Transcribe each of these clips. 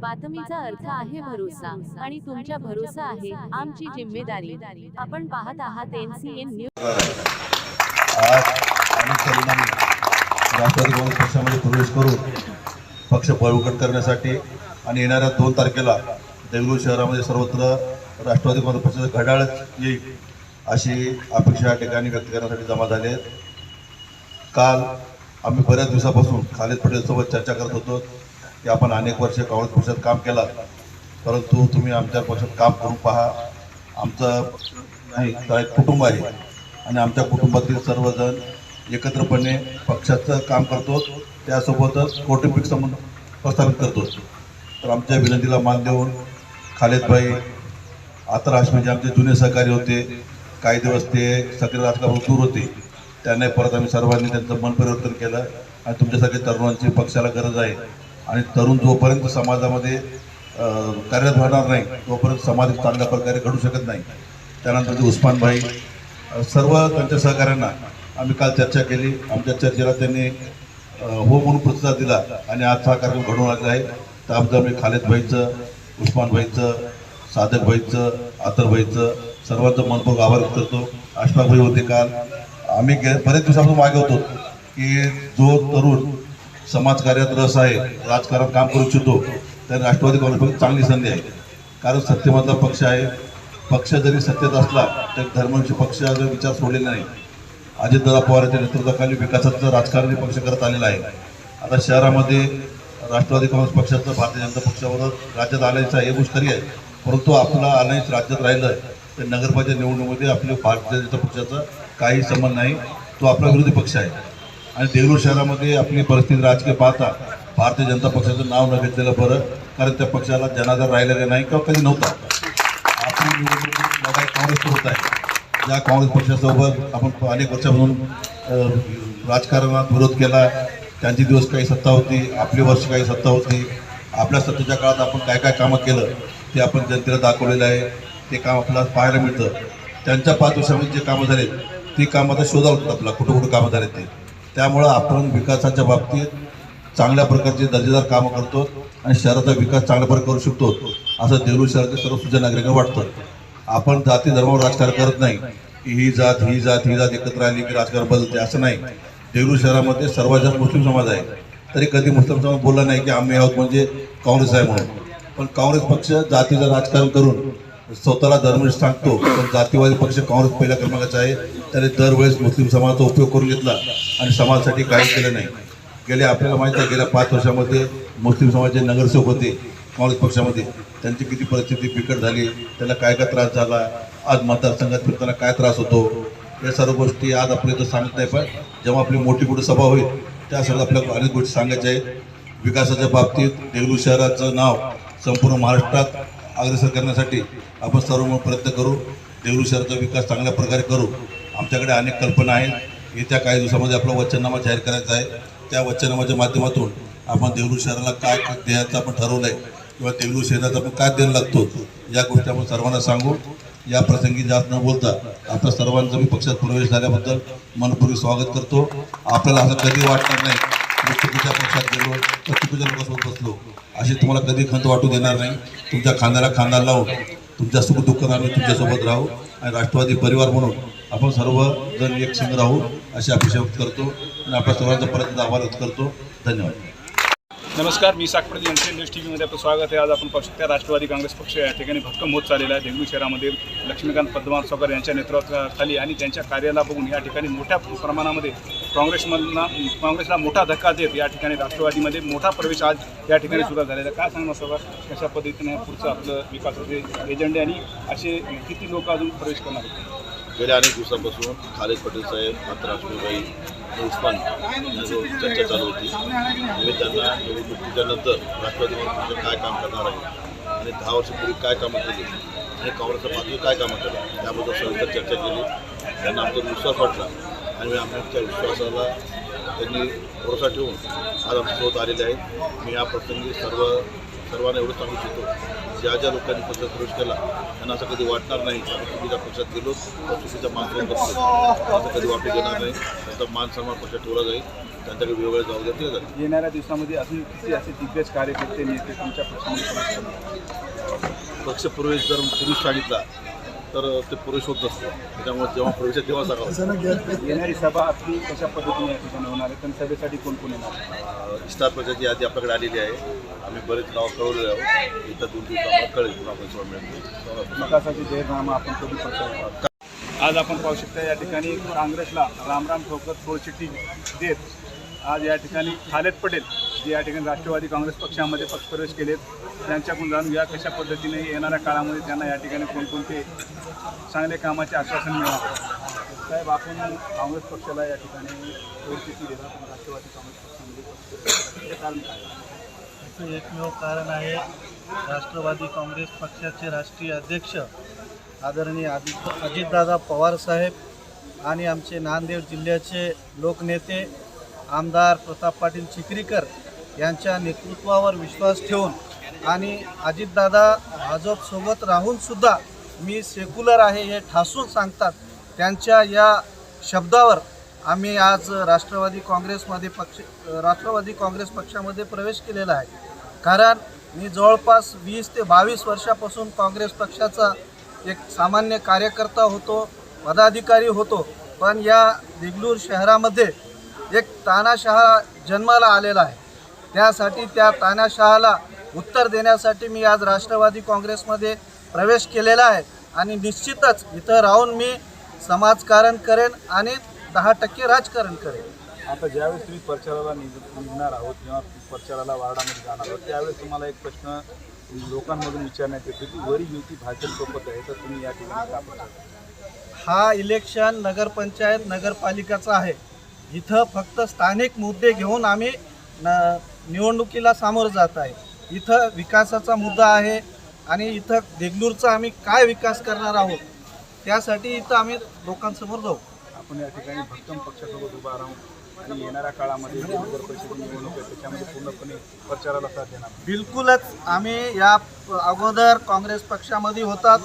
बातमीचा अर्थ आहे भरोसा आणि तुमच्या भरोसा आहे आमची जिम्मेदारी. आपण पाहत आहात एनसीएन न्यूज. राष्ट्रवादी काँग्रेस पक्षामध्ये प्रवेश करून पक्ष बळकट करण्यासाठी आणि येणाऱ्या दोन तारखेला देगलूर शहरामध्ये सर्वत्र राष्ट्रवादी काँग्रेस पक्षाचं घड्याळ येईल अशी अपेक्षा या ठिकाणी व्यक्त करण्यासाठी जमा झाले आहेत. काल आम्ही बऱ्याच दिवसापासून खालिद पटेलसोबत चर्चा करत होतो. की आपण अनेक वर्ष काँग्रेस पक्षात काम केलं परंतु तुम्ही आमच्या पक्षात काम करून पहा. आमचं नाही तर एक कुटुंब आहे. आणि आमच्या कुटुंबातील सर्वजण एकत्रपणे पक्षाचं काम करतो त्यासोबतच कौटुंबिक संबंध प्रस्थापित करतो. तर आमच्या विनंतीला मान देऊन खालेदभाई आतर हाशमी जे म्हणजे आमचे जुने सहकारी होते. काही दिवस ते सक्रिय राजकारण दूर होते. त्यांना परत आम्ही सर्वांनी त्यांचं मन परिवर्तन केलं. आणि तुमच्यासारख्या तरुणांची पक्षाला गरज आहे. आणि तरुण जोपर्यंत समाजामध्ये कार्यरत होणार नाही तोपर्यंत समाज चांगल्या प्रकारे घडू शकत नाही. त्यानंतर ते सर्व त्यांच्या सहकाऱ्यांना आम्ही काल चर्चा केली. आमच्या चर्चेला त्यांनी हो म्हणून प्रतिसाद दिला आणि आज हा कार्यक्रम घडून आलेला आहे. तर आमचं खालिद खालेदभाईचं उस्मानभाईचं साधकभाईचं साधक भाईचं सर्वांचं मनपूर्वक आभार व्यक्त करतो. अशफाकभाई होते काल. आम्ही गे बरेच दिवसापासून मागे होतो की जो तरुण समाजकार्यात रस आहे राजकारण काम करू इच्छितो तर राष्ट्रवादी काँग्रेस चांगली संधी आहे. कारण सत्तेमधला पक्ष आहे. पक्ष जरी सत्तेत असला तरी धर्मांशी पक्षाचा विचार सोडलेला नाही अजितदादा पवार यांच्या नेतृत्वाखाली विकासाचं राजकारण पक्ष करत आलेला आहे. आता शहरामध्ये राष्ट्रवादी काँग्रेस पक्षाचं भारतीय जनता पक्षावर राज्यात आणायचं आहे हे गोष्ट खरी आहे. परंतु आपला अलायन्स राज्यात राहिलं तर नगरपालिका निवडणुकीमध्ये आपल्या भारतीय जनता पक्षाचा काही संबंध नाही. तो आपला विरोधी पक्ष आहे. आणि देगलूर शहरामध्ये आपली परिस्थिती राजकीय पाहता भारतीय जनता पक्षाचं नाव न घेतलेलं बरं कारण त्या पक्षाला जनाधार राहिलेला नाही किंवा कधी नव्हता. आपली निवडणूक लढाई काँग्रेसवर होत आहे. ज्या काँग्रेस पक्षासोबत आपण अनेक वर्षापासून राजकारणात विरोध केला. त्यांची दिवस काही सत्ता होती आपली वर्ष काही सत्ता होती. आपल्या सत्तेच्या काळात आपण काय काय कामं केलं ते आपण जनतेला दाखवलेलं आहे. ते काम आपल्याला पाहायला मिळतं. त्यांच्या पाच वर्षामध्ये जे कामं झालेत ती कामं आता शोधावं होतात आपला कुठं कुठं कामं झाले ते. त्यामुळं आपण विकासाच्या बाबतीत चांगल्या प्रकारचे दर्जेदार कामं करतो आणि शहराचा विकास चांगल्या प्रकारे करू शकतो असं देगलूर शहराच्या सर्व सुजन नागरिकांना वाटतं. आपण जाती धर्मावर राजकारण करत नाही. की ही जात ही जात ही जात एकत्र आली की राजकारण बदलते असं नाही. देगलूर शहरामध्ये सर्वात जास्त मुस्लिम समाज आहे. तरी कधी मुस्लिम समाज बोलला नाही की आम्ही आहोत म्हणजे काँग्रेस आहे म्हणून. पण काँग्रेस पक्ष जातीचं राजकारण करून स्वतःला धर्मनिष्ठ म्हणजे सांगतो पण जातीवादी पक्ष काँग्रेस पहिल्या क्रमांकाचा आहे. त्याने दरवेळेस मुस्लिम समाजाचा उपयोग करून घेतला आणि समाजासाठी काही केलं नाही. गेले आपल्याला माहिती आहे गेल्या पाच वर्षामध्ये मुस्लिम समाजाचे नगरसेवक होते काँग्रेस पक्षामध्ये. त्यांची किती परिस्थिती बिकट झाली त्यांना काय काय त्रास झाला आज मतदारसंघात फिरताना काय त्रास होतो? या सर्व गोष्टी आज आपल्या इथं सांगत नाही पण जेव्हा आपली मोठी मोठी सभा होईल त्या सगळ्या आपल्याला अनेक गोष्टी सांगायच्या आहेत. विकासाच्या बाबतीत देगलूर शहराचं नाव संपूर्ण महाराष्ट्रात अग्रेसर करण्यासाठी आपण सर्व प्रयत्न करू. देगलूर शहराचा विकास चांगल्या प्रकारे करू. आमच्याकडे अनेक कल्पना आहेत. येत्या काही दिवसामध्ये आपला वचननामा जाहीर करायचा आहे. त्या वचननामाच्या माध्यमातून आपण देगलूर शहराला काय द्यायचं आपण ठरवलं आहे किंवा देगलूर शहराचा आपण काय देणं लागतो या गोष्टी आपण सर्वांना सांगू. या प्रसंगी जास्त न बोलता आपल्या सर्वांचा मी पक्षात प्रवेश झाल्याबद्दल मनपूर्वक स्वागत करतो. आपल्याला असं कधी वाटणार नाही मी पक्षात गेलो तर लोकांसोबत बसलो. अशी तुम्हाला कधी खंत वाटू देणार नाही. तुमच्या खांद्याला खांदा लावून तुमच्या सुख दुःखात आम्ही तुमच्यासोबत राहू आणि राष्ट्रवादी परिवार म्हणून आपण सर्वजण एक संघ राहू अशी अपेक्षा व्यक्त करतो आणि आपल्या सर्वांचा परत आभार व्यक्त करतो. धन्यवाद. नमस्कार मी साकपडे एन न्यूज टी व्हीमध्ये आपलं स्वागत आहे. आज आपण पक्ष त्या राष्ट्रवादी काँग्रेस पक्ष या ठिकाणी भक्कम होत चाललेला आहे. देगलूर शहरामध्ये लक्ष्मीकांत पद्मनाभ सावकर यांच्या नेतृत्वाखाली आणि त्यांच्या कार्याला बघून या ठिकाणी मोठ्या प्रमाणामध्ये काँग्रेसमधला काँग्रेसला मोठा धक्का देत या ठिकाणी राष्ट्रवादीमध्ये मोठा प्रवेश आज या ठिकाणी सुरू झालेला काय सांगणार सावकार कशा पद्धतीने पुढचं आपलं विकासाचे एजेंडे आणि असे किती लोक अजून प्रवेश करणार? गेल्या अनेक दिवसापासून खालिद पटेल साहेब मात्र राष्ट्रभाई उस्मान यांच्याजवळ चर्चा चालू होती मी त्यांना निवडणुकीच्या नंतर राष्ट्रवादी काँग्रेस पक्ष काय काम करणार आहे आणि दहा वर्षापूर्वी काय कामं केली आणि काँग्रेसच्या पातळीवर काय कामं केलं त्याबद्दल सविस्तर चर्चा केली. त्यांना आमचा विश्वास वाटला. आणि मी आमच्या विश्वासाला त्यांनी भरोसा ठेवून आज आमच्यासोबत आलेले आहेत. मी या प्रसंगी सर्व सर्वांना एवढं सांगू इच्छितो ज्या ज्या लोकांनी पक्षात प्रवेश केला त्यांना असं कधी वाटणार नाही. की आपण चुकीच्या पक्षात गेलो तर चुकीच्या माणसाला बसलो असं कधी वाटू देणार नाही. त्यांचा मान सन्मान पक्षात ठेवला जाईल. त्यांच्याकडे वेगवेगळ्या जबाबदारी जातील येणाऱ्या दिवसामध्ये अजून किती असे दिग्गज कार्यकर्ते नेते तुमच्या पक्षामध्ये? पक्षप्रवेश जर पुरुष सांगितला तर ते पुरुष होत नसतं. त्याच्यामुळे जेव्हा प्रवेश तेव्हा सांगावं येणारी सभा आपली कशा पद्धतीने या ठिकाणी होणार आहे? पण सभेसाठी कोण कोण येणार अं, स्टार प्रचारची यादी आपल्याकडे आलेली आहे. आम्ही बरेच नाव कळवलेले आहोत. इथं दोन दिवस आम्हाला कळेल पुन्हा आपण सोडा मिळेल विकासाची जाहीरनामा आपण कधी पक्षात आज आपण पाहू शकता या ठिकाणी काँग्रेसला रामराम ठोकर सोडचिठ्ठी देत. आज या ठिकाणी खालेद पटेल जे या ठिकाणी राष्ट्रवादी काँग्रेस पक्षामध्ये पक्षप्रवेश केलेत त्यांच्याकडून जाणून घ्या कशा पद्धतीने येणाऱ्या काळामध्ये त्यांना या ठिकाणी कोणकोणते चांगले कामाचे आश्वासन मिळणार साहेब आपण काँग्रेस पक्षाला या ठिकाणी राष्ट्रवादी काँग्रेस पक्षामध्ये कारण याचं एकमेव कारण आहे राष्ट्रवादी काँग्रेस पक्षाचे राष्ट्रीय अध्यक्ष आदरणीय अजित अजितदादा पवारसाहेब आणि आमचे नांदेड जिल्ह्याचे लोकनेते आमदार प्रताप पाटील चिखरीकर यांच्या नेतृत्वावर विश्वास ठेवून आणि अजितदादा भाजपसोबत राहूनसुद्धा मी सेक्युलर आहे हे ठासून सांगतात. त्यांच्या या शब्दावर आम्ही आज राष्ट्रवादी काँग्रेसमध्ये पक्ष राष्ट्रवादी काँग्रेस पक्षामध्ये प्रवेश केलेला आहे. कारण मी जवळपास वीस ते बावीस वर्षापासून काँग्रेस पक्षाचा एक सामान्य कार्यकर्ता होतो पदाधिकारी होतो. पण या देगलूर शहरामध्ये एक तानाशहा जन्माला आलेला आहे. त्यासाठी त्या तानाशहाला उत्तर देण्यासाठी मी आज राष्ट्रवादी काँग्रेसमध्ये प्रवेश केलेला आहे. आणि निश्चितच इथं राहून मी समाजकारण करेन आणि दहा टक्के राजकारण करेन. आता ज्यावेळेस तुम्ही प्रचाराला निघ- निघणार आहोत किंवा प्रचाराला वार्डामध्ये जाणार आहोत त्यावेळेस तुम्हाला एक प्रश्न लोकांमधून विचारण्यात येतो की वरी युती भाजपसोबत आहे तर तुम्ही या ठिकाणी? हा इलेक्शन नगरपंचायत नगरपालिकाचा आहे. इथं फक्त स्थानिक मुद्दे घेऊन आम्ही न निवडणुकीला सामोरं जात आहे. इथं विकासाचा मुद्दा आहे आणि इथं देगलूरचा आम्ही काय विकास करणार आहोत त्यासाठी इथं आम्ही लोकांसमोर जाऊ. आपण या ठिकाणी भक्कम पक्षासोबत उभा राहू आणि येणाऱ्या काळामध्ये नगर परिषद निवडणूक आहे त्याच्यामध्ये पूर्णपणे प्रचाराला साथ देणार बिलकुलच आम्ही या अगोदर काँग्रेस पक्षामध्ये होतात.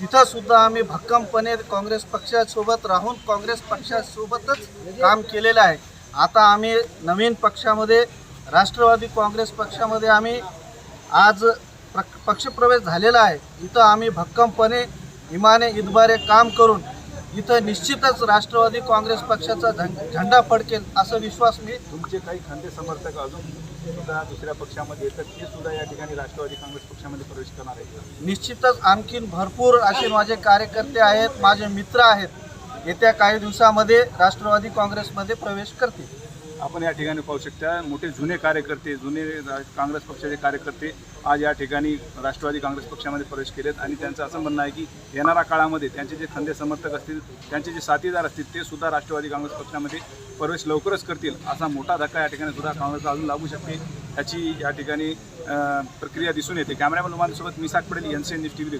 तिथं सुद्धा आम्ही भक्कमपणे काँग्रेस पक्षासोबत राहून काँग्रेस पक्षासोबतच काम केलेलं आहे. आता आम्ही नवीन पक्षामध्ये राष्ट्रवादी काँग्रेस पक्षामध्ये आम्ही आज प्र पक्षप्रवेश झालेला आहे. इथं आम्ही भक्कमपणे इमाने इतबारे काम करून इथं निश्चितच राष्ट्रवादी काँग्रेस पक्षाचा झं झेंडा फडकेल असा विश्वास मी तुमचे काही खंदे समर्थक अजून सुद्धा दुसऱ्या पक्षामध्ये येतात ते सुद्धा या ठिकाणी राष्ट्रवादी काँग्रेस पक्षामध्ये प्रवेश करणार आहे निश्चितच आणखीन भरपूर असे माझे कार्यकर्ते आहेत माझे मित्र आहेत. येत्या काही दिवसामध्ये राष्ट्रवादी काँग्रेसमध्ये प्रवेश करतील. आपण या ठिकाणी पाहू शकता मोठे जुने कार्यकर्ते जुने काँग्रेस पक्षाचे कार्यकर्ते आज या ठिकाणी राष्ट्रवादी काँग्रेस पक्षामध्ये प्रवेश केलेत. आणि त्यांचं असं म्हणणं आहे की येणाऱ्या काळामध्ये त्यांचे जे खंदे समर्थक असतील त्यांचे जे साथीदार असतील ते सुद्धा राष्ट्रवादी काँग्रेस पक्षामध्ये प्रवेश लवकरच करतील. असा मोठा धक्का या ठिकाणी सुद्धा काँग्रेसला अजून लागू शकते याची या ठिकाणी प्रक्रिया दिसून येते. कॅमेरामॅन उमानसोबत मिसाक पडेल N C N news T V